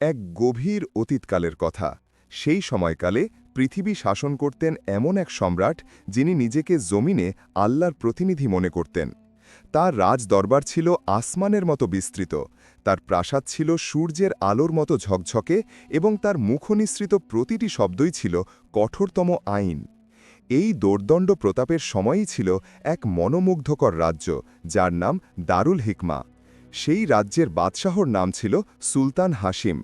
এক গভীর অতীতকালের কথা। সেই সময়কালে পৃথিবী শাসন করতেন এমন এক সম্রাট যিনি নিজেকে জমিনে আল্লাহর প্রতিনিধি মনে করতেন। তার রাজ দরবার ছিল আসমানের মতো বিস্তৃত, তার প্রাসাদ ছিল সূর্যের আলোর মতো ঝকঝকে এবং তার মুখনিসৃত প্রতিটি শব্দই ছিল কঠোরতম আইন। এই দোর্দণ্ড প্রতাপের সময়ই ছিল এক মনোমুগ্ধকর রাজ্য, যার নাম দারুল হিকমা। সেই রাজ্যের বাদশাহর নাম ছিল সুলতান হাসিম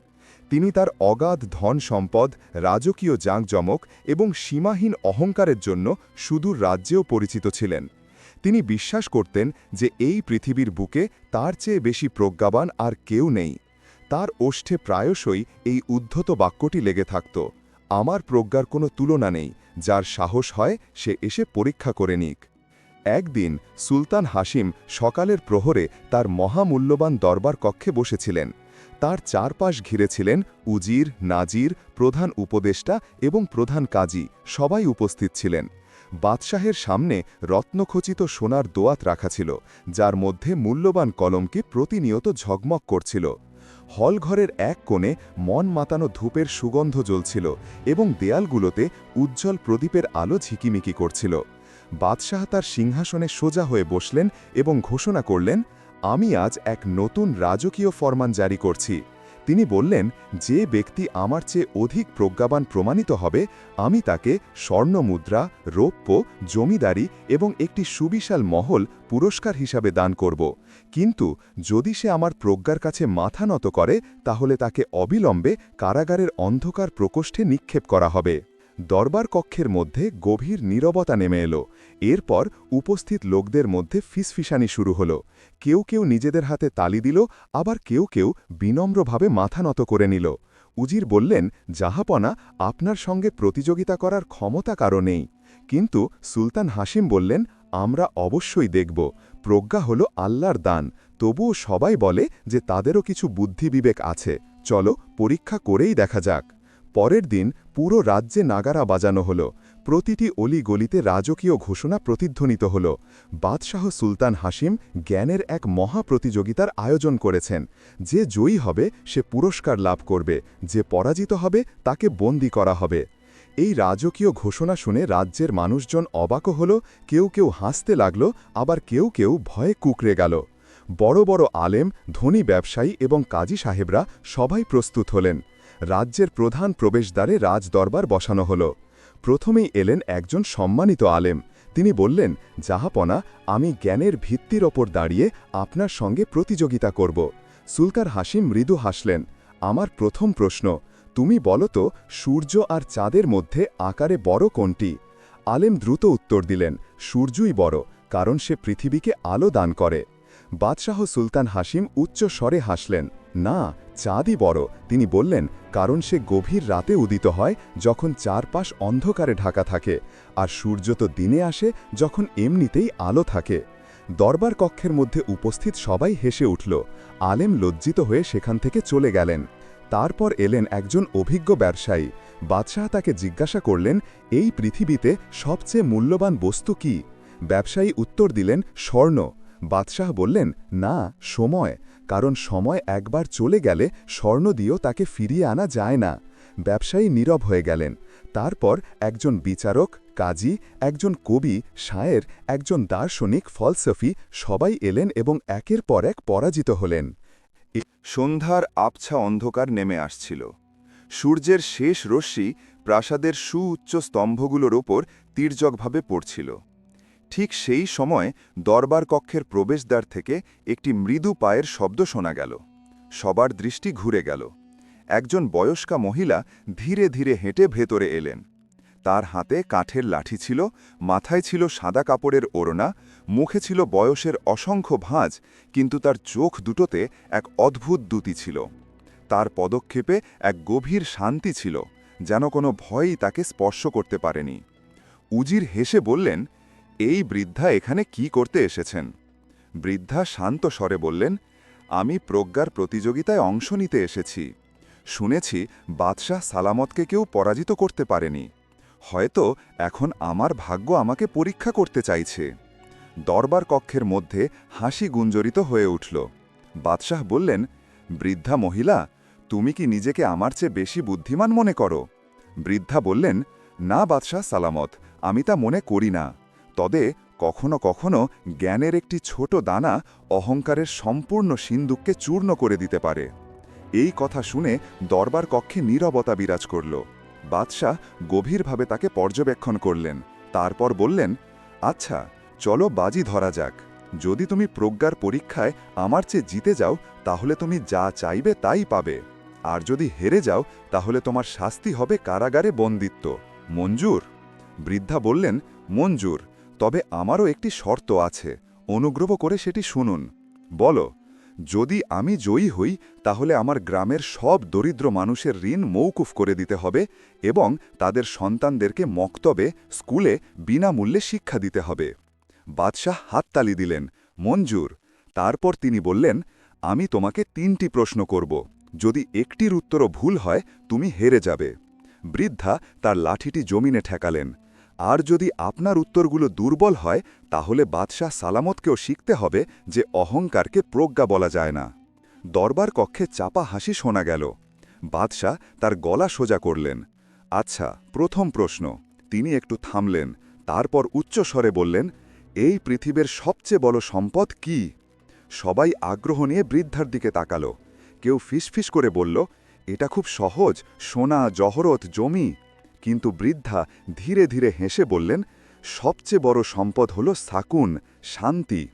তিনি তার অগাধ ধন সম্পদ, রাজকীয় জাঁকজমক এবং সীমাহীন অহংকারের জন্য সুদূর রাজ্যেও পরিচিত ছিলেন। তিনি বিশ্বাস করতেন যে এই পৃথিবীর বুকে তার চেয়ে বেশি প্রজ্ঞাবান আর কেউ নেই। তার ওষ্ঠে প্রায়শই এই উদ্ধত বাক্যটি লেগে থাকত, আমার প্রজ্ঞার কোনো তুলনা নেই, যার সাহস হয় সে এসে পরীক্ষা করে নিক। একদিন সুলতান হাসিম সকালের প্রহরে তার মহামূল্যবান দরবার কক্ষে বসেছিলেন। তার চারপাশ ঘিরে ছিলেন উজির, নাজির, প্রধান উপদেষ্টা এবং প্রধান কাজী, সবাই উপস্থিত ছিলেন। বাদশাহের সামনে রত্নখচিত সোনার দোয়াত রাখা ছিল, যার মধ্যে মূল্যবান কলমকে প্রতিনিয়ত ঝকমক করছিল। হলঘরের এক কোণে মন মাতানো ধূপের সুগন্ধ জ্বলছিল এবং দেয়ালগুলোতে উজ্জ্বল প্রদীপের আলো ঝিকিমিকি করছিল। বাদশাহ তার সিংহাসনে সোজা হয়ে বসলেন এবং ঘোষণা করলেন আমি আজ এক নতুন রাজকীয় ফরমান জারি করছি। তিনি বললেন, যে ব্যক্তি আমার চেয়ে অধিক প্রজ্ঞাবান প্রমাণিত হবে, আমি তাকে স্বর্ণ মুদ্রা, রৌপ্য, জমিদারি এবং একটি সুবিশাল মহল পুরস্কার হিসাবে দান করব। কিন্তু যদি সে আমার প্রজ্ঞার কাছে মাথা নত করে, তাহলে তাকে অবিলম্বে কারাগারের অন্ধকার প্রকোষ্ঠে নিক্ষেপ করা হবে। দরবার কক্ষের মধ্যে গভীর নীরবতা নেমে এলো। এরপর উপস্থিত লোকদের মধ্যে ফিসফিসানি শুরু হল। কেউ কেউ নিজেদের হাতে তালি দিল, আবার কেউ কেউ বিনম্রভাবে মাথা নত করে নিল। উজির বললেন, জাহাপনা, আপনার সঙ্গে প্রতিযোগিতা করার ক্ষমতা কারও নেই। কিন্তু সুলতান হাসিম বললেন, আমরা অবশ্যই দেখব। প্রজ্ঞা হল আল্লাহর দান। তবুও সবাই বলে যে তাদেরও কিছু বুদ্ধি বিবেক আছে। চলো পরীক্ষা করেই দেখা যাক। পরের দিন পুরো রাজ্যে নাগারা বাজানো হল। প্রতিটি অলি গলিতে রাজকীয় ঘোষণা প্রতিধ্বনিত হল। বাদশাহ সুলতান হাসিম জ্ঞানের এক মহা প্রতিযোগিতার আয়োজন করেছেন। যে জয়ী হবে, সে পুরস্কার লাভ করবে। যে পরাজিত হবে, তাকে বন্দি করা হবে। এই রাজকীয় ঘোষণা শুনে রাজ্যের মানুষজন অবাকও হল, কেউ কেউ হাসতে লাগল, আবার কেউ কেউ ভয়ে কুকড়ে গেল। বড় বড় আলেম, ধনী ব্যবসায়ী এবং কাজী সাহেবরা সবাই প্রস্তুত হলেন। রাজ্যের প্রধান প্রবেশদ্বারে রাজদরবার বসানো হল। প্রথমেই এলেন একজন সম্মানিত আলেম। তিনি বললেন জাহাপনা আমি জ্ঞানের ভিত্তির ওপর দাঁড়িয়ে আপনার সঙ্গে প্রতিযোগিতা করব। সুলতার হাসিম মৃদু হাসলেন। আমার প্রথম প্রশ্ন, তুমি বলো তো, সূর্য আর চাঁদের মধ্যে আকারে বড় কোনটি? আলেম দ্রুত উত্তর দিলেন, সূর্যই বড়, কারণ সে পৃথিবীকে আলো দান করে। বাদশাহ সুলতান হাসিম উচ্চ স্বরে হাসলেন না, চাঁদই বড়। তিনি বললেন, কারণ সে গভীর রাতে উদিত হয় যখন চারপাশ অন্ধকারে ঢাকা থাকে, আর সূর্য তো দিনে আসে যখন এমনিতেই আলো থাকে। দরবার কক্ষের মধ্যে উপস্থিত সবাই হেসে উঠল। আলেম লজ্জিত হয়ে সেখান থেকে চলে গেলেন। তারপর এলেন একজন অভিজ্ঞ ব্যবসায়ী। বাদশাহ তাকে জিজ্ঞাসা করলেন, এই পৃথিবীতে সবচেয়ে মূল্যবান বস্তু কি? ব্যবসায়ী উত্তর দিলেন, স্বর্ণ। বাদশাহ বললেন, না, সময়। কারণ সময় একবার চলে গেলে স্বর্ণ দিয়েও তাকে ফিরিয়ে আনা যায় না। ব্যবসায়ী নীরব হয়ে গেলেন। তারপর একজন বিচারক, কাজী, একজন কবি, শায়ের, একজন দার্শনিক, ফলসফি সবাই এলেন এবং একের পর এক পরাজিত হলেন। সন্ধ্যার আবছা অন্ধকার নেমে আসছিল। সূর্যের শেষ রশ্মি প্রাসাদের সুউচ্চ স্তম্ভগুলোর ওপর তীর্যকভাবে পড়ছিল। ঠিক সেই সময় দরবার কক্ষের প্রবেশদ্বার থেকে একটি মৃদু পায়ের শব্দ শোনা গেল। সবার দৃষ্টি ঘুরে গেল। একজন বয়স্কা মহিলা ধীরে ধীরে হেঁটে ভেতরে এলেন। তার হাতে কাঠের লাঠি ছিল, মাথায় ছিল সাদা কাপড়ের ওড়না, মুখে ছিল বয়সের অসংখ্য ভাঁজ, কিন্তু তার চোখ দুটোতে এক অদ্ভুত দ্যুতি ছিল। তার পদক্ষেপে এক গভীর শান্তি ছিল, যেন কোনো ভয়ই তাকে স্পর্শ করতে পারেনি। উজির হেসে বললেন এই বৃদ্ধা এখানে কি করতে এসেছেন? বৃদ্ধা শান্ত স্বরে বললেন, আমি প্রজ্ঞার প্রতিযোগিতায় অংশ নিতে এসেছি। শুনেছি বাদশাহ সালামতকে কেউ পরাজিত করতে পারেনি। হয়তো এখন আমার ভাগ্য আমাকে পরীক্ষা করতে চাইছে। দরবার কক্ষের মধ্যে হাসি গুঞ্জরিত হয়ে উঠল। বাদশাহ বললেন, বৃদ্ধা মহিলা, তুমি কি নিজেকে আমার চেয়ে বেশি বুদ্ধিমান মনে করো? বৃদ্ধা বললেন, না বাদশাহ সালামত, আমি তা মনে করি না। তবে কখনো কখনো জ্ঞানের একটি ছোট দানা অহংকারের সম্পূর্ণ সিন্দুককে চূর্ণ করে দিতে পারে। এই কথা শুনে দরবার কক্ষে নীরবতা বিরাজ করল। বাদশাহ গভীরভাবে তাকে পর্যবেক্ষণ করলেন। তারপর বললেন আচ্ছা চলো বাজি ধরা যাক। যদি তুমি প্রজ্ঞার পরীক্ষায় আমার চেয়ে জিতে যাও, তাহলে তুমি যা চাইবে তাই পাবে। আর যদি হেরে যাও, তাহলে তোমার শাস্তি হবে কারাগারে বন্দিত্ব। মঞ্জুর? বৃদ্ধা বললেন, মঞ্জুর। তবে আমারও একটি শর্ত আছে। অনুগ্রহ করে সেটি শুনুন। বলো, যদি আমি জয়ী হই, তাহলে আমার গ্রামের সব দরিদ্র মানুষের ঋণ মৌকুফ করে দিতে হবে এবং তাদের সন্তানদেরকে মক্তবে, স্কুলে বিনামূল্যে শিক্ষা দিতে হবে। বাদশাহ হাততালি দিলেন, মঞ্জুর, তারপর তিনি বললেন, আমি তোমাকে তিনটি প্রশ্ন করব। যদি একটির উত্তরও ভুল হয়, তুমি হেরে যাবে। বৃদ্ধা তার লাঠিটি জমিনে ঠেকালেন। আর যদি আপনার উত্তরগুলো দুর্বল হয়, তাহলে বাদশাহ সালামতকেও শিখতে হবে যে অহংকারকে প্রজ্ঞা বলা যায় না। দরবার কক্ষে চাপা হাসি শোনা গেল। বাদশাহ তার গলা সোজা করলেন। আচ্ছা প্রথম প্রশ্ন। তিনি একটু থামলেন। তারপর উচ্চস্বরে বললেন, এই পৃথিবীর সবচেয়ে বড় সম্পদ কি? সবাই আগ্রহ নিয়ে বৃদ্ধার দিকে তাকালো। কেউ ফিসফিস করে বলল, এটা খুব সহজ। সোনা, জহরত, জমি। কিন্তু বৃদ্ধা ধীরে ধীরে হেসে বললেন, সবচেয়ে বড় সম্পদ হল সাকুন, শান্তি।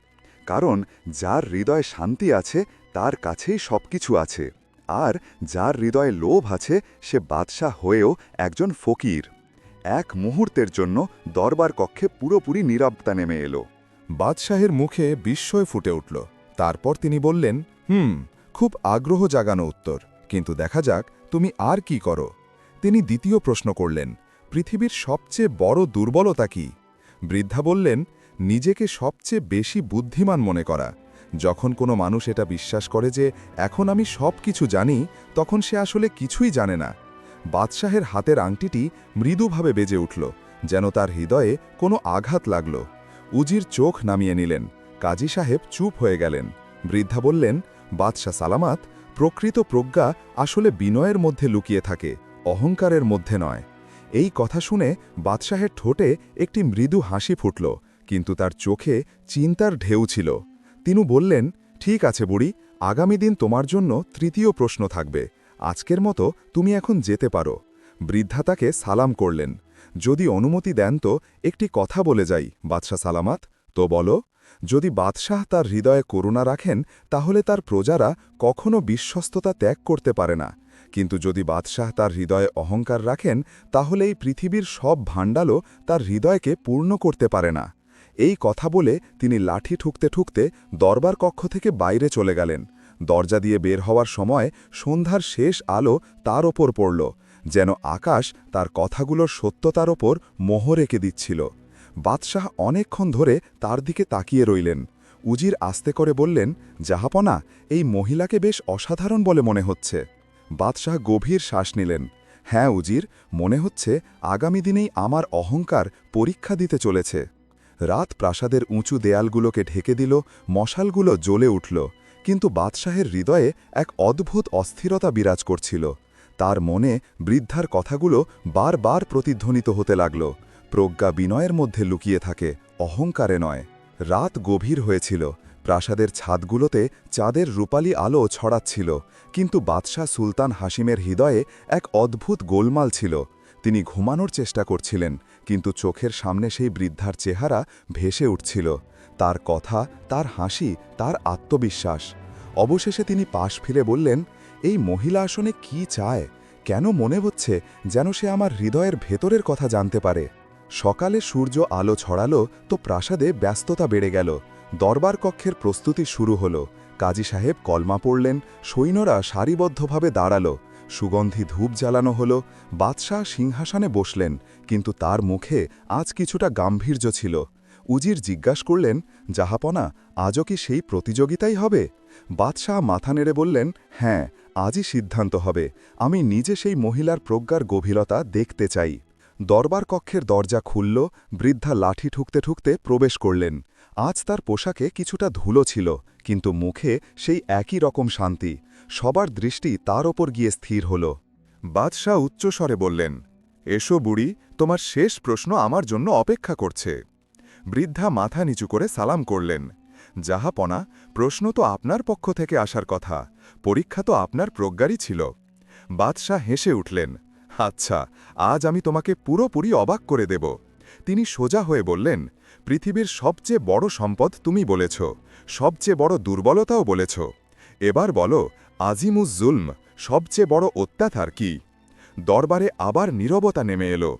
কারণ যার হৃদয়ে শান্তি আছে, তার কাছেই সবকিছু আছে। আর যার হৃদয়ে লোভ আছে, সে বাদশাহ হয়েও একজন ফকির। এক মুহূর্তের জন্য দরবার কক্ষে পুরোপুরি নীরবতা নেমে এলো। বাদশাহের মুখে বিস্ময় ফুটে উঠল। তারপর তিনি বললেন, হুম, খুব আগ্রহ জাগানো উত্তর। কিন্তু দেখা যাক, তুমি আর কি করো? তিনি দ্বিতীয় প্রশ্ন করলেন, পৃথিবীর সবচেয়ে বড় দুর্বলতা কি? বৃদ্ধা বললেন, নিজেকে সবচেয়ে বেশি বুদ্ধিমান মনে করা। যখন কোনো মানুষ এটা বিশ্বাস করে যে এখন আমি সব কিছু জানি, তখন সে আসলে কিছুই জানে না। বাদশাহের হাতের আংটিটি মৃদুভাবে বেজে উঠল, যেন তার হৃদয়ে কোনো আঘাত লাগল। উজির চোখ নামিয়ে নিলেন, কাজী সাহেব চুপ হয়ে গেলেন। বৃদ্ধা বললেন, বাদশাহ সালামাত, প্রকৃত প্রজ্ঞা আসলে বিনয়ের মধ্যে লুকিয়ে থাকে। অহংকারের মধ্যে নয়। এই কথা শুনে বাদশাহের ঠোঁটে একটি মৃদু হাসি ফুটল, কিন্তু তার চোখে চিন্তার ঢেউ ছিল। তিনি বললেন, ঠিক আছে বুড়ি, আগামী দিন তোমার জন্য তৃতীয় প্রশ্ন থাকবে। আজকের মতো তুমি এখন যেতে পারো। বৃদ্ধা তাকে সালাম করলেন। যদি অনুমতি দেন তো একটি কথা বলে যাই, বাদশাহ সালামাত। তো বলো, যদি বাদশাহ তার হৃদয়ে করুণা রাখেন, তাহলে তার প্রজারা কখনো বিশ্বস্ততা ত্যাগ করতে পারে না। কিন্তু যদি বাদশাহ তার হৃদয়ে অহংকার রাখেন, তাহলে এই পৃথিবীর সব ভাণ্ডালও তার হৃদয়কে পূর্ণ করতে পারে না। এই কথা বলে তিনি লাঠি ঠুকতে ঠুকতে দরবার কক্ষ থেকে বাইরে চলে গেলেন। দরজা দিয়ে বের হওয়ার সময় সন্ধ্যার শেষ আলো তার ওপর পড়ল, যেন আকাশ তার কথাগুলোর সত্যতার ওপর মোহ রেখে দিচ্ছিল। বাদশাহ অনেকক্ষণ ধরে তার দিকে তাকিয়ে রইলেন। উজির আস্তে করে বললেন, জাহাপনা, এই মহিলাকে বেশ অসাধারণ বলে মনে হচ্ছে। বাদশাহ গভীর শ্বাস নিলেন। হ্যাঁ উজির, মনে হচ্ছে আগামী দিনেই আমার অহংকার পরীক্ষা দিতে চলেছে। রাত প্রাসাদের উঁচু দেয়ালগুলোকে ঢেকে দিল, মশালগুলো জ্বলে উঠল। কিন্তু বাদশাহের হৃদয়ে এক অদ্ভুত অস্থিরতা বিরাজ করছিল। তার মনে বৃদ্ধার কথাগুলো বারবার প্রতিধ্বনিত হতে লাগল। প্রজ্ঞা বিনয়ের মধ্যে লুকিয়ে থাকে, অহংকারে নয়। রাত গভীর হয়েছিল প্রাসাদের ছাদগুলোতে চাঁদের রূপালি আলো ছড়াচ্ছিল, কিন্তু বাদশাহ সুলতান হাসিমের হৃদয়ে এক অদ্ভুত গোলমাল ছিল। তিনি ঘুমানোর চেষ্টা করছিলেন, কিন্তু চোখের সামনে সেই বৃদ্ধার চেহারা ভেসে উঠছিল। তার কথা, তার হাসি, তার আত্মবিশ্বাস। অবশেষে তিনি পাশ ফিরে বললেন, এই মহিলা আসনে কি চায়? কেন মনে হচ্ছে যেন সে আমার হৃদয়ের ভেতরের কথা জানতে পারে? সকালে সূর্য আলো ছড়ালো তো প্রাসাদে ব্যস্ততা বেড়ে গেল। দরবার কক্ষের প্রস্তুতি শুরু হল। কাজী সাহেব কলমা পড়লেন, সৈন্যরা সারিবদ্ধভাবে দাঁড়াল। সুগন্ধি ধূপ জ্বালানো হল, বাদশাহ সিংহাসনে বসলেন, কিন্তু তার মুখে আজ কিছুটা গাম্ভীর্য ছিল। উজির জিজ্ঞাস করলেন, জাহাপনা, আজও কি সেই প্রতিযোগিতাই হবে? বাদশাহ মাথা নেড়ে বললেন হ্যাঁ আজই সিদ্ধান্ত হবে। আমি নিজে সেই মহিলার প্রজ্ঞার গভীরতা দেখতে চাই। দরবার কক্ষের দরজা খুলল, বৃদ্ধা লাঠি ঠুকতে ঠুকতে প্রবেশ করলেন। আজ তার পোশাকে কিছুটা ধুলো ছিল, কিন্তু মুখে সেই একই রকম শান্তি। সবার দৃষ্টি তার ওপর গিয়ে স্থির হল। বাদশাহ উচ্চস্বরে বললেন, এসো বুড়ি, তোমার শেষ প্রশ্ন আমার জন্য অপেক্ষা করছে। বৃদ্ধা মাথা নিচু করে সালাম করলেন যাহাপনা প্রশ্ন তো আপনার পক্ষ থেকে আসার কথা, পরীক্ষা তো আপনার প্রজ্ঞারই ছিল। বাদশাহ হেসে উঠলেন আচ্ছা আজ আমি তোমাকে পুরোপুরি অবাক করে দেব। তিনি সোজা হয়ে বললেন পৃথিবীর সবচেয়ে বড় সম্পদ তুমি বলেছ, সবচেয়ে বড় দুর্বলতাও বলেছ। এবার বলো আজিমুজ জুলম সবচেয়ে বড় অত্যাচার কি? দরবারে আবার নীরবতা নেমে এলো।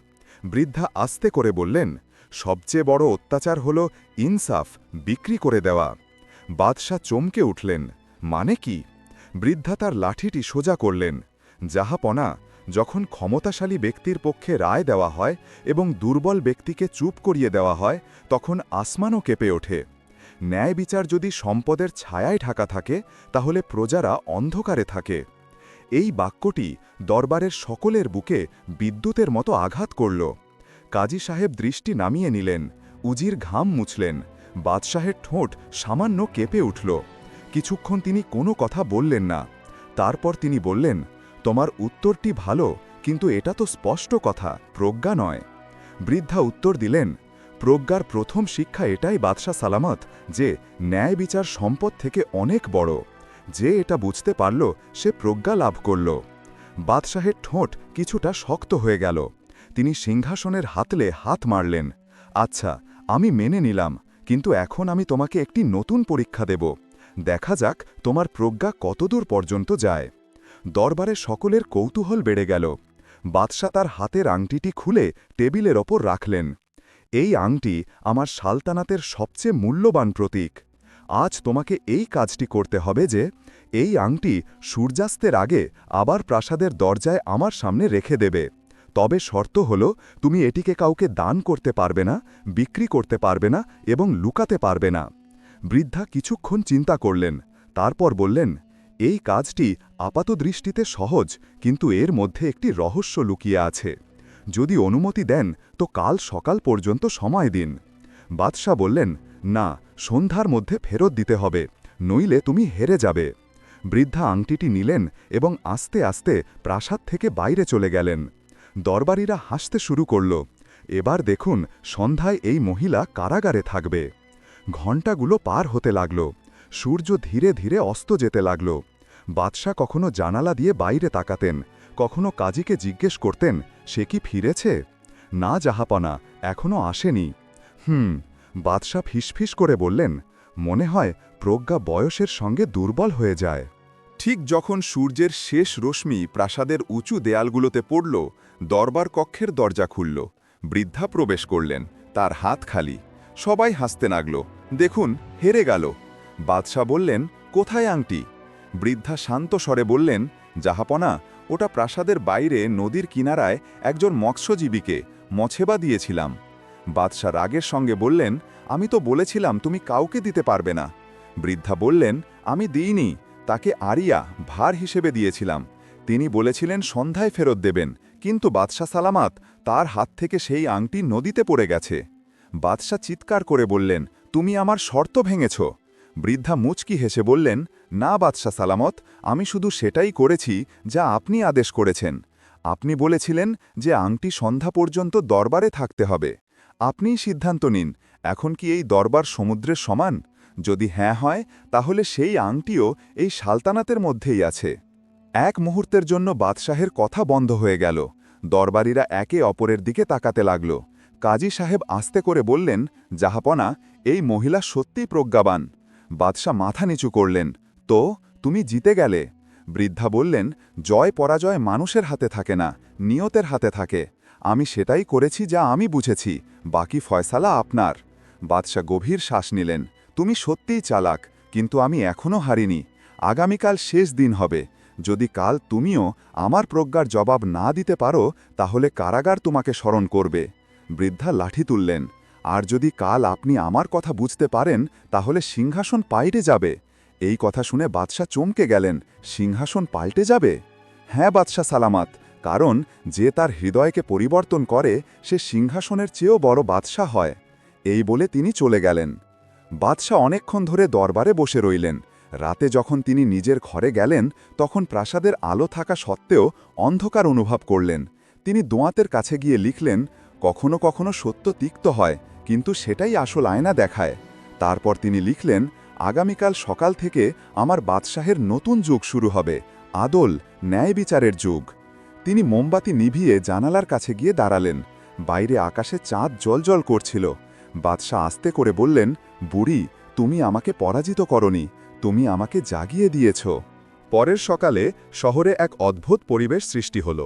বৃদ্ধা আস্তে করে বললেন, সবচেয়ে বড় অত্যাচার হল ইনসাফ, বিক্রি করে দেওয়া। বাদশাহ চমকে উঠলেন মানে কি? বৃদ্ধা তার লাঠিটি সোজা করলেন যাহাপনা যখন ক্ষমতাশালী ব্যক্তির পক্ষে রায় দেওয়া হয় এবং দুর্বল ব্যক্তিকে চুপ করিয়ে দেওয়া হয়, তখন আসমানও কেঁপে ওঠে। ন্যায় বিচার যদি সম্পদের ছায়ায় ঢাকা থাকে, তাহলে প্রজারা অন্ধকারে থাকে। এই বাক্যটি দরবারের সকলের বুকে বিদ্যুতের মতো আঘাত করল। কাজী সাহেব দৃষ্টি নামিয়ে নিলেন, উজির ঘাম মুছলেন, বাদশাহের ঠোঁট সামান্য কেঁপে উঠল। কিছুক্ষণ তিনি কোনো কথা বললেন না। তারপর তিনি বললেন তোমার উত্তরটি ভালো, কিন্তু এটা তো স্পষ্ট কথা, প্রজ্ঞা নয়। বৃদ্ধা উত্তর দিলেন, প্রজ্ঞার প্রথম শিক্ষা এটাই বাদশাহ সালামত, যে ন্যায় বিচার সম্পদ থেকে অনেক বড়। যে এটা বুঝতে পারল, সে প্রজ্ঞা লাভ করল। বাদশাহের ঠোঁট কিছুটা শক্ত হয়ে গেল। তিনি সিংহাসনের হাতলে হাত মারলেন আচ্ছা আমি মেনে নিলাম, কিন্তু এখন আমি তোমাকে একটি নতুন পরীক্ষা দেব। দেখা যাক তোমার প্রজ্ঞা কতদূর পর্যন্ত যায়। দরবারে সকলের কৌতূহল বেড়ে গেল। বাদশা তার হাতের আংটিটি খুলে টেবিলের ওপর রাখলেন। এই আংটি আমার সালতানাতের সবচেয়ে মূল্যবান প্রতীক। আজ তোমাকে এই কাজটি করতে হবে যে, এই আংটি সূর্যাস্তের আগে আবার প্রাসাদের দরজায় আমার সামনে রেখে দেবে। তবে শর্ত হল, তুমি এটিকে কাউকে দান করতে পারবে না, বিক্রি করতে পারবে না এবং লুকাতে পারবে না। বৃদ্ধা কিছুক্ষণ চিন্তা করলেন। তারপর বললেন এই কাজটি আপাতদৃষ্টিতে সহজ, কিন্তু এর মধ্যে একটি রহস্য লুকিয়ে আছে। যদি অনুমতি দেন, তো কাল সকাল পর্যন্ত সময় দিন। বাদশাহ বললেন, না, সন্ধ্যার মধ্যে ফেরত দিতে হবে, নইলে তুমি হেরে যাবে। বৃদ্ধা আংটিটি নিলেন এবং আস্তে আস্তে প্রাসাদ থেকে বাইরে চলে গেলেন। দরবারীরা হাসতে শুরু করল, এবার দেখুন, সন্ধ্যায় এই মহিলা কারাগারে থাকবে। ঘণ্টাগুলো পার হতে লাগল, সূর্য ধীরে ধীরে অস্ত যেতে লাগল। বাদশাহ কখনো জানালা দিয়ে বাইরে তাকাতেন, কখনো কাজীকে জিজ্ঞেস করতেন, সে কি ফিরেছে? না, জাহাপনা এখনও আসেনি। হুম, বাদশাহ ফিসফিস করে বললেন, মনে হয় প্রজ্ঞা বয়সের সঙ্গে দুর্বল হয়ে যায়। ঠিক যখন সূর্যের শেষ রশ্মি প্রাসাদের উঁচু দেয়ালগুলোতে পড়ল, দরবার কক্ষের দরজা খুলল। বৃদ্ধা প্রবেশ করলেন, তার হাত খালি। সবাই হাসতে লাগল, দেখুন, হেরে গেল। বাদশাহ বললেন, কোথায় আংটি? বৃদ্ধা শান্ত স্বরে বললেন জাহাপনা ওটা প্রাসাদের বাইরে নদীর কিনারায় একজন মৎস্যজীবীকে মছেবা দিয়েছিলাম। বাদশাহ রাগের সঙ্গে বললেন, আমি তো বলেছিলাম তুমি কাউকে দিতে পারবে না। বৃদ্ধা বললেন, আমি দিইনি, তাকে আরিয়া, ভার হিসেবে দিয়েছিলাম। তিনি বলেছিলেন সন্ধ্যায় ফেরত দেবেন, কিন্তু বাদশাহ সালামাত, তার হাত থেকে সেই আংটি নদীতে পড়ে গেছে। বাদশাহ চিৎকার করে বললেন, তুমি আমার শর্ত ভেঙেছ। বৃদ্ধা মুচকি হেসে বললেন, না বাদশাহ সালামত, আমি শুধু সেটাই করেছি যা আপনি আদেশ করেছেন। আপনি বলেছিলেন যে আংটি সন্ধ্যা পর্যন্ত দরবারে থাকতে হবে। আপনিই সিদ্ধান্ত নিন, এখন কি এই দরবার সমুদ্রের সমান? যদি হ্যাঁ হয়, তাহলে সেই আংটিও এই সালতানাতের মধ্যেই আছে। এক মুহূর্তের জন্য বাদশাহের কথা বন্ধ হয়ে গেল। দরবারীরা একে অপরের দিকে তাকাতে লাগল। কাজী সাহেব আস্তে করে বললেন, জাহাপনা, এই মহিলা সত্যিই প্রজ্ঞাবান। বাদশাহ মাথা নিচু করলেন, তো, তুমি জিতে গেলে? বৃদ্ধা বললেন, জয় পরাজয় মানুষের হাতে থাকে না, নিয়তের হাতে থাকে। আমি সেটাই করেছি যা আমি বুঝেছি, বাকি ফয়সালা আপনার। বাদশাহ গভীর শ্বাস নিলেন, তুমি সত্যিই চালাক, কিন্তু আমি এখনও হারিনি। আগামীকাল শেষ দিন হবে। যদি কাল তুমিও আমার প্রজ্ঞার জবাব না দিতে পারো, তাহলে কারাগার তোমাকে স্মরণ করবে। বৃদ্ধা লাঠি তুললেন আর যদি কাল আপনি আমার কথা বুঝতে পারেন, তাহলে সিংহাসন পাল্টে যাবে। এই কথা শুনে বাদশাহ চমকে গেলেন। সিংহাসন পাল্টে যাবে? হ্যাঁ বাদশাহ সালামাত, কারণ যে তার হৃদয়কে পরিবর্তন করে, সে সিংহাসনের চেয়েও বড় বাদশাহ হয়। এই বলে তিনি চলে গেলেন। বাদশাহ অনেকক্ষণ ধরে দরবারে বসে রইলেন। রাতে যখন তিনি নিজের ঘরে গেলেন, তখন প্রাসাদের আলো থাকা সত্ত্বেও অন্ধকার অনুভব করলেন। তিনি দোঁয়াতের কাছে গিয়ে লিখলেন, কখনো কখনো সত্য তিক্ত হয়। কিন্তু সেটাই আসল আয়না দেখায়। তারপর তিনি লিখলেন, আগামীকাল সকাল থেকে আমার বাদশাহের নতুন যুগ শুরু হবে, আদল ন্যায় বিচারের যুগ। তিনি মোমবাতি নিভিয়ে জানালার কাছে গিয়ে দাঁড়ালেন। বাইরে আকাশে চাঁদ জলজল করছিল। বাদশাহ আস্তে করে বললেন, বুড়ি, তুমি আমাকে পরাজিত করনি, তুমি আমাকে জাগিয়ে দিয়েছ। পরের সকালে শহরে এক অদ্ভুত পরিবেশ সৃষ্টি হল।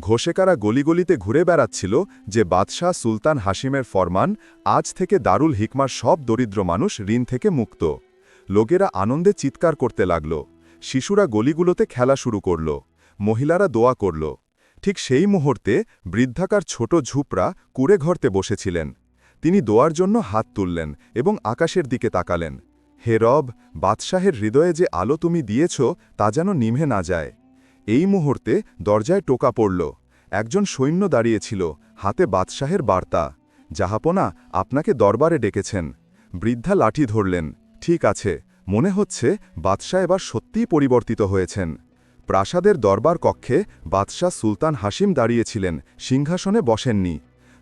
ঘোষেকারা গলিগলিতে ঘুরে বেড়াচ্ছিল যে বাদশাহ সুলতান হাসিমের ফরমান, আজ থেকে দারুল হিকমার সব দরিদ্র মানুষ ঋণ থেকে মুক্ত। লোকেরা আনন্দে চিৎকার করতে লাগল। শিশুরা গলিগুলোতে খেলা শুরু করল। মহিলারা দোয়া করল। ঠিক সেই মুহূর্তে বৃদ্ধাকার ছোট ঝুপড়া কুড়ে ঘরতে বসেছিলেন। তিনি দোয়ার জন্য হাত তুললেন এবং আকাশের দিকে তাকালেন। হে রব, বাদশাহের হৃদয়ে যে আলো তুমি দিয়েছ, তা যেন নিভে না যায়। এই মুহূর্তে দরজায় টোকা পড়ল। একজন সৈন্য দাঁড়িয়েছিল, হাতে বাদশাহের বার্তা। জাহাপনা, আপনাকে দরবারে ডেকেছেন। বৃদ্ধা লাঠি ধরলেন। ঠিক আছে, মনে হচ্ছে বাদশাহ এবার সত্যিই পরিবর্তিত হয়েছেন। প্রাসাদের দরবার কক্ষে বাদশাহ সুলতান হাসিম দাঁড়িয়েছিলেন, সিংহাসনে বসেননি।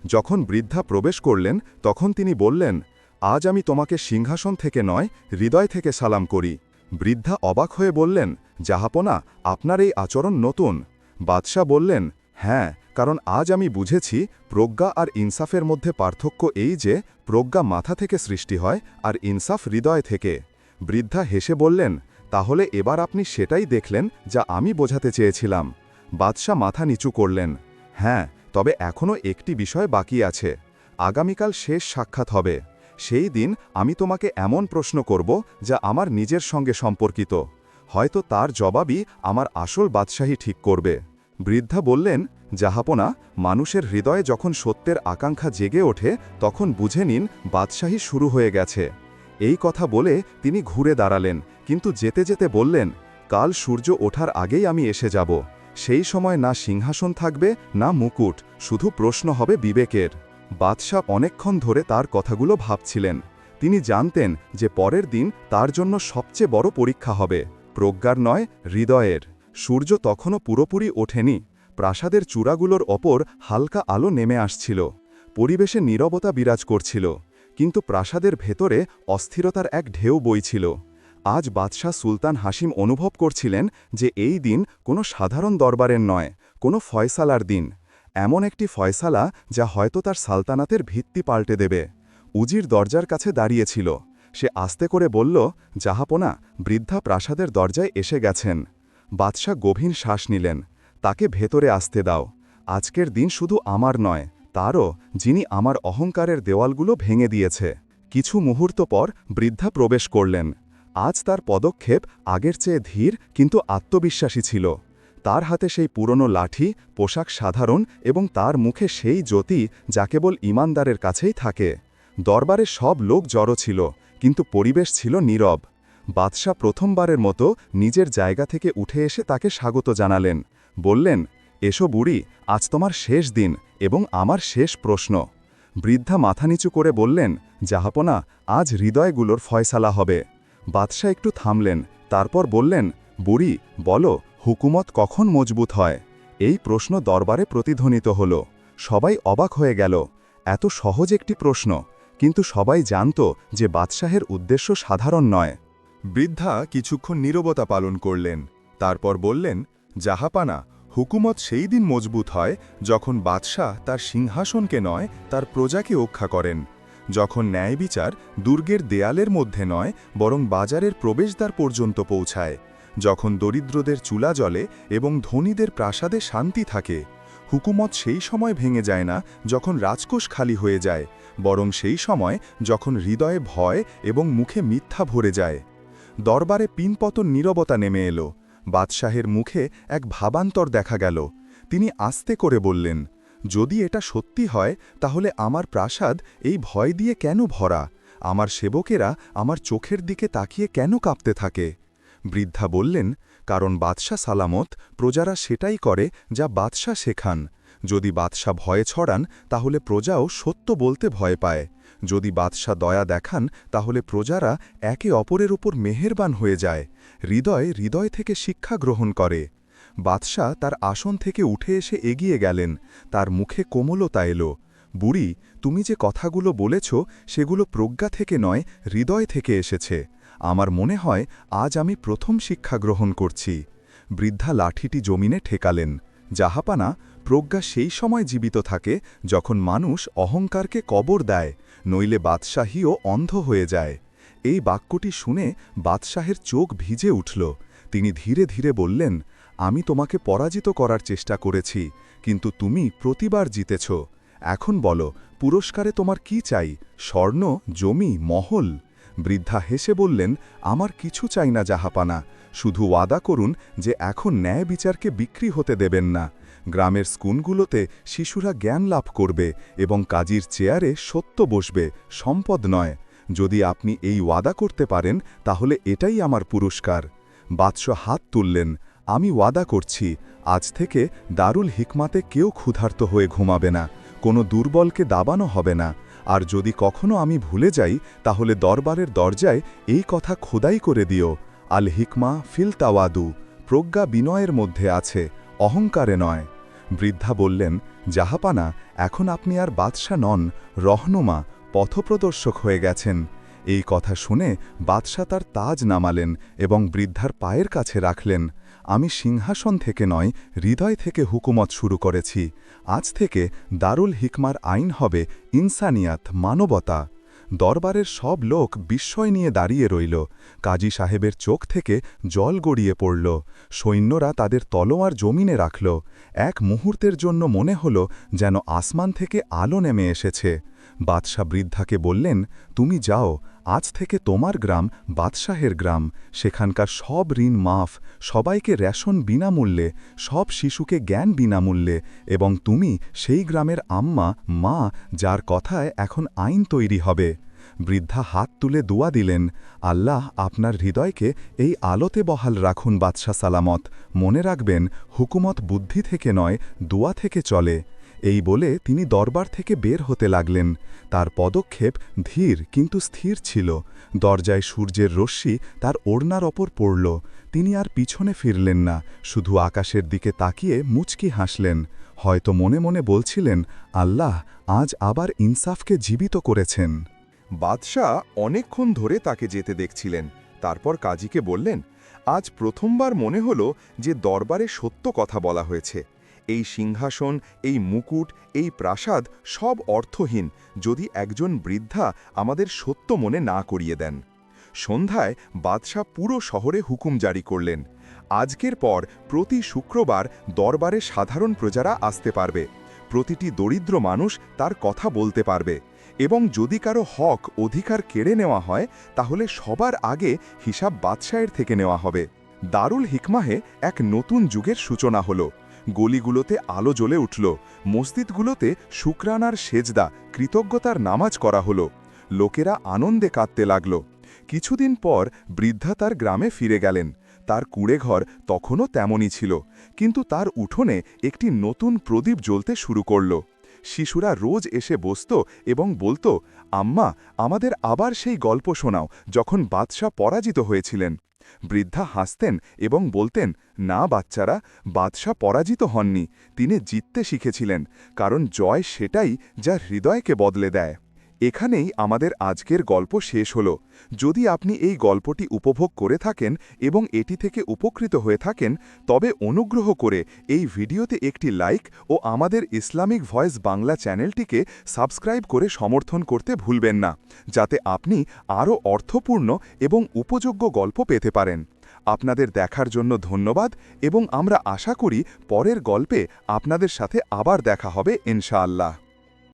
যখন বৃদ্ধা প্রবেশ করলেন, তখন তিনি বললেন, আজ আমি তোমাকে সিংহাসন থেকে নয়, হৃদয় থেকে সালাম করি। বৃদ্ধা অবাক হয়ে বললেন জাহাপনা আপনার এই আচরণ নতুন। বাদশাহ বললেন হ্যাঁ কারণ আজ আমি বুঝেছি, প্রজ্ঞা আর ইনসাফের মধ্যে পার্থক্য এই যে, প্রজ্ঞা মাথা থেকে সৃষ্টি হয় আর ইনসাফ হৃদয় থেকে। বৃদ্ধা হেসে বললেন, তাহলে এবার আপনি সেটাই দেখলেন যা আমি বোঝাতে চেয়েছিলাম। বাদশাহ মাথা নিচু করলেন হ্যাঁ তবে এখনও একটি বিষয় বাকি আছে। আগামীকাল শেষ সাক্ষাৎ হবে। সেই দিন আমি তোমাকে এমন প্রশ্ন করব যা আমার নিজের সঙ্গে সম্পর্কিত। হয়তো তার জবাবই আমার আসল বাদশাহী ঠিক করবে। বৃদ্ধা বললেন জাহাপনা মানুষের হৃদয়ে যখন সত্যের আকাঙ্ক্ষা জেগে ওঠে, তখন বুঝে নিন বাদশাহী শুরু হয়ে গেছে। এই কথা বলে তিনি ঘুরে দাঁড়ালেন, কিন্তু যেতে যেতে বললেন, কাল সূর্য ওঠার আগেই আমি এসে যাব। সেই সময় না সিংহাসন থাকবে, না মুকুট, শুধু প্রশ্ন হবে বিবেকের। বাদশাহ অনেকক্ষণ ধরে তার কথাগুলো ভাবছিলেন। তিনি জানতেন যে পরের দিন তার জন্য সবচেয়ে বড় পরীক্ষা হবে। প্রজ্ঞার নয়, হৃদয়ের। সূর্য তখনও পুরোপুরি ওঠেনি। প্রাসাদের চূড়াগুলোর ওপর হালকা আলো নেমে আসছিল। পরিবেশে নীরবতা বিরাজ করছিল। কিন্তু প্রাসাদের ভেতরে অস্থিরতার এক ঢেউ বইছিল। আজ বাদশাহ সুলতান হাসিম অনুভব করছিলেন যে এই দিন কোনো সাধারণ দরবারের নয়, কোনো ফয়সালার দিন। এমন একটি ফয়সালা যা হয়তো তার সালতানাতের ভিত্তি পাল্টে দেবে। উজির দরজার কাছে দাঁড়িয়েছিল। সে আস্তে করে বলল, জাহাপনা, বৃদ্ধা প্রাসাদের দরজায় এসে গেছেন। বাদশাহ গভীর শ্বাস নিলেন। তাকে ভেতরে আসতে দাও। আজকের দিন শুধু আমার নয়, তারও, যিনি আমার অহংকারের দেওয়ালগুলো ভেঙে দিয়েছে। কিছু মুহূর্ত পর বৃদ্ধা প্রবেশ করলেন। আজ তার পদক্ষেপ আগের চেয়ে ধীর, কিন্তু আত্মবিশ্বাসী ছিল। তার হাতে সেই পুরনো লাঠি, পোশাক সাধারণ এবং তার মুখে সেই জ্যোতি যা কেবল ইমানদারের কাছেই থাকে। দরবারে সব লোক জড়ো ছিল, কিন্তু পরিবেশ ছিল নীরব। বাদশাহ প্রথমবারের মতো নিজের জায়গা থেকে উঠে এসে তাকে স্বাগত জানালেন। বললেন, এসো বুড়ি, আজ তোমার শেষ দিন এবং আমার শেষ প্রশ্ন। বৃদ্ধা মাথা নিচু করে বললেন জাহাপনা আজ হৃদয়গুলোর ফয়সালা হবে। বাদশাহ একটু থামলেন, তারপর বললেন, বুড়ি, বলো হুকুমত কখন মজবুত হয়? এই প্রশ্ন দরবারে প্রতিধ্বনিত হল। সবাই অবাক হয়ে গেল। এত সহজ একটি প্রশ্ন, কিন্তু সবাই জানত যে বাদশাহের উদ্দেশ্য সাধারণ নয়। বৃদ্ধা কিছুক্ষণ নীরবতা পালন করলেন। তারপর বললেন জাহাপানা হুকুমত সেই দিন মজবুত হয় যখন বাদশাহ তার সিংহাসনকে নয়, তার প্রজাকে রক্ষা করেন। যখন ন্যায় বিচার দুর্গের দেয়ালের মধ্যে নয়, বরং বাজারের প্রবেশদ্বার পর্যন্ত পৌঁছায়। যখন দরিদ্রদের চুলা জলে এবং ধনীদের প্রাসাদে শান্তি থাকে, হুকুমত সেই সময় ভেঙে যায় না যখন রাজকোষ খালি হয়ে যায়, বরং সেই সময় যখন হৃদয়ে ভয় এবং মুখে মিথ্যা ভরে যায়। দরবারে পিনপতন নীরবতা নেমে এলো। বাদশাহের মুখে এক ভাবান্তর দেখা গেল। তিনি আস্তে করে বললেন, যদি এটা সত্যি হয়, তাহলে আমার প্রাসাদ এই ভয় দিয়ে কেন ভরা? আমার সেবকেরা আমার চোখের দিকে তাকিয়ে কেন কাঁপতে থাকে? বৃদ্ধা বললেন, কারণ বাদশাহ সালামত প্রজারা সেটাই করে যা বাদশাহ শেখান। যদি বাদশাহ ভয়ে ছড়ান, তাহলে প্রজাও সত্য বলতে ভয় পায়। যদি বাদশাহ দয়া দেখান, তাহলে প্রজারা একে অপরের উপর মেহেরবান হয়ে যায়। হৃদয় হৃদয় থেকে শিক্ষা গ্রহণ করে। বাদশাহ তার আসন থেকে উঠে এসে এগিয়ে গেলেন। তার মুখে কোমলতা এলো। বুড়ি, তুমি যে কথাগুলো বলেছ, সেগুলো প্রজ্ঞা থেকে নয়, হৃদয় থেকে এসেছে। আমার মনে হয় আজ আমি প্রথম শিক্ষা গ্রহণ করছি। বৃদ্ধা লাঠিটি জমিনে ঠেকালেন। জাহাপানা প্রজ্ঞা সেই সময় জীবিত থাকে যখন মানুষ অহংকারকে কবর দেয়, নইলে বাদশাহীও অন্ধ হয়ে যায়। এই বাক্যটি শুনে বাদশাহের চোখ ভিজে উঠল। তিনি ধীরে ধীরে বললেন, আমি তোমাকে পরাজিত করার চেষ্টা করেছি, কিন্তু তুমি প্রতিবার জিতেছ। এখন বলো, পুরস্কারে তোমার কি চাই, স্বর্ণ, জমি, মহল? বৃদ্ধা হেসে বললেন, আমার কিছু চাই না, জাহাপানা। শুধু ওয়াদা করুন যে এখন ন্যায় বিচারকে বিক্রি হতে দেবেন না। গ্রামের স্কুলগুলোতে শিশুরা জ্ঞান লাভ করবে এবং কাজীর চেয়ারে সত্য বসবে, সম্পদ নয়। যদি আপনি এই ওয়াদা করতে পারেন, তাহলে এটাই আমার পুরস্কার। বাদশাহ হাত তুললেন, আমি ওয়াদা করছি, আজ থেকে দারুল হিকমাতে কেউ ক্ষুধার্ত হয়ে ঘুমাবে না, কোনো দুর্বলকে দাবানো হবে না। আর যদি কখনো আমি ভুলে যাই, তাহলে দরবারের দরজায় এই কথা খোদাই করে দিও। আল হিকমা ফিল তাওয়াদু, প্রজ্ঞা বিনয়ের মধ্যে আছে, অহংকারে নয়। বৃদ্ধা বললেন, জাহাপানা, এখন আপনি আর বাদশা নন, রহনুমা, পথপ্রদর্শক হয়ে গেছেন। এই কথা শুনে বাদশা তার তাজ নামালেন এবং বৃদ্ধার পায়ের কাছে রাখলেন। আমি সিংহাসন থেকে নয়, হৃদয় থেকে হুকুমত শুরু করেছি। আজ থেকে দারুল হিকমার আইন হবে ইনসানিয়াত, মানবতা। দরবারের সব লোক বিস্ময় নিয়ে দাঁড়িয়ে রইল। কাজী সাহেবের চোখ থেকে জল গড়িয়ে পড়ল। সৈন্যরা তাদের তলোয়ার জমিনে রাখল। এক মুহূর্তের জন্য মনে হল যেন আসমান থেকে আলো নেমে এসেছে। বাদশাহ বৃদ্ধাকে বললেন, তুমি যাও, আজ থেকে তোমার গ্রাম বাদশাহের গ্রাম। সেখানকার সব ঋণ মাফ, সবাইকে রেশন বিনামূল্যে, সব শিশুকে জ্ঞান বিনামূল্যে, এবং তুমি সেই গ্রামের আম্মা, মা, যার কথায় এখন আইন তৈরি হবে। বৃদ্ধা হাত তুলে দোয়া দিলেন, আল্লাহ আপনার হৃদয়কে এই আলোতে বহাল রাখুন বাদশাহ সালামত। মনে রাখবেন, হুকুমত বুদ্ধি থেকে নয়, দোয়া থেকে চলে। এই বলে তিনি দরবার থেকে বের হতে লাগলেন। তার পদক্ষেপ ধীর কিন্তু স্থির ছিল। দরজায় সূর্যের রশ্মি তার ওড়নার ওপর পড়ল। তিনি আর পিছনে ফিরলেন না, শুধু আকাশের দিকে তাকিয়ে মুচকি হাসলেন। হয়তো মনে মনে বলছিলেন, আল্লাহ আজ আবার ইনসাফকে জীবিত করেছেন। বাদশাহ অনেকক্ষণ ধরে তাকে যেতে দেখছিলেন। তারপর কাজীকে বললেন, আজ প্রথমবার মনে হল যে দরবারে সত্য কথা বলা হয়েছে। এই সিংহাসন, এই মুকুট, এই প্রাসাদ সব অর্থহীন যদি একজন বৃদ্ধা আমাদের সত্য মনে না করিয়ে দেন। সন্ধ্যায় বাদশাহ পুরো শহরে হুকুম জারি করলেন, আজকের পর প্রতি শুক্রবার দরবারে সাধারণ প্রজারা আসতে পারবে, প্রতিটি দরিদ্র মানুষ তার কথা বলতে পারবে এবং যদি কারও হক, অধিকার কেড়ে নেওয়া হয়, তাহলে সবার আগে হিসাব বাদশাহের থেকে নেওয়া হবে। দারুল হিকমাহে এক নতুন যুগের সূচনা হলো। গলিগুলোতে আলো জ্বলে উঠল। মসজিদগুলোতে শুক্রানার সেজদা, কৃতজ্ঞতার নামাজ করা হলো। লোকেরা আনন্দে কাঁদতে লাগল। কিছুদিন পর বৃদ্ধা তার গ্রামে ফিরে গেলেন। তার কুঁড়েঘর তখনও তেমনই ছিল, কিন্তু তার উঠোনে একটি নতুন প্রদীপ জ্বলতে শুরু করল। শিশুরা রোজ এসে বসত এবং বলতো, আম্মা, আমাদের আবার সেই গল্প শোনাও। যখন বাদশাহ পরাজিত হয়েছিলেন। বৃদ্ধা হাসতেন এবং বলতেন, না, বাচ্চারা, বাদশাহ পরাজিত হননি। তিনি জিততে শিখেছিলেন, কারণ জয় সেটাই যা হৃদয়কে বদলে দেয়। এখানেই আমাদের আজকের গল্প শেষ হল। যদি আপনি এই গল্পটি উপভোগ করে থাকেন এবং এটি থেকে উপকৃত হয়ে থাকেন, তবে অনুগ্রহ করে এই ভিডিওতে একটি লাইক ও আমাদের ইসলামিক ভয়েস বাংলা চ্যানেলটিকে সাবস্ক্রাইব করে সমর্থন করতে ভুলবেন না, যাতে আপনি আরও অর্থপূর্ণ এবং উপযোগ্য গল্প পেতে পারেন। আপনাদের দেখার জন্য ধন্যবাদ এবং আমরা আশা করি পরের গল্পে আপনাদের সাথে আবার দেখা হবে ইনশাআল্লাহ।